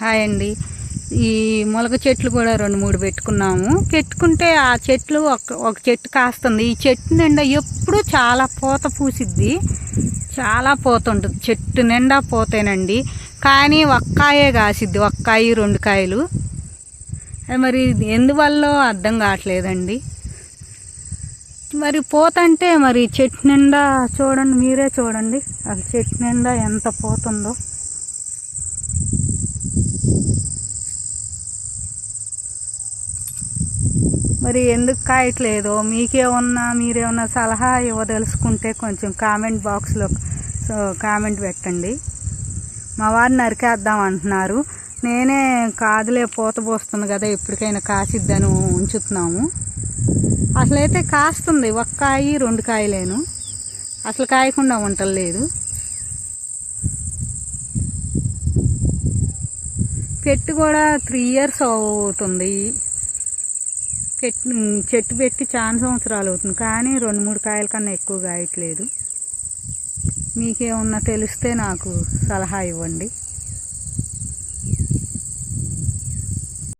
Hi అండి. ఈ మొలక చెట్లు కూడా రెండు మూడు పెట్టుకున్నాము. పెట్టుకుంటే ఆ చెట్లు ఒక ఒక చెట్టు కాస్తుంది. ఈ చెట్టు నిండా ఎప్పుడు చాలా పూత పూసిద్ది. చాలా పూత ఉంటుంది. చెట్టు నిండా పోతేనండి. కానీ ఒక్కాయే కాసిద్ది. ఒక్కాయి రెండు కాయలు. అది మరి ఎందువల్ల అర్థం కావట్లేదండి. మరి పోతంటే మరి చెట్టు నిండా చూడండి మీరే చూడండి. అసలు చెట్టు నిండా ఎంత పోతుందో. మరి ఎందుకు కాయట్లేదో? మీకేమన్నా మీరేమన్నా సలహా ఇవ్వదలుచుకుంటే కొంచెం కామెంట్ బాక్స్లో సో కామెంట్ పెట్టండి. మా వారు నరికేద్దాం అంటున్నారు. నేనే కాదులే పూత పోస్తుంది కదా ఎప్పటికైనా కాసిద్దని ఉంచుతున్నాము. అసలైతే కాస్తుంది ఒక్క కాయి రెండు కాయలేను. అసలు కాయకుండా ఉండలేదు పెట్టి కూడా త్రీ ఇయర్స్ అవుతుంది. చెట్టు పెట్టి చాలా సంవత్సరాలు అవుతుంది. కానీ రెండు మూడు కాయల కన్నా ఎక్కువ కాయట్లేదు. మీకేమన్నా తెలిస్తే నాకు సలహా ఇవ్వండి.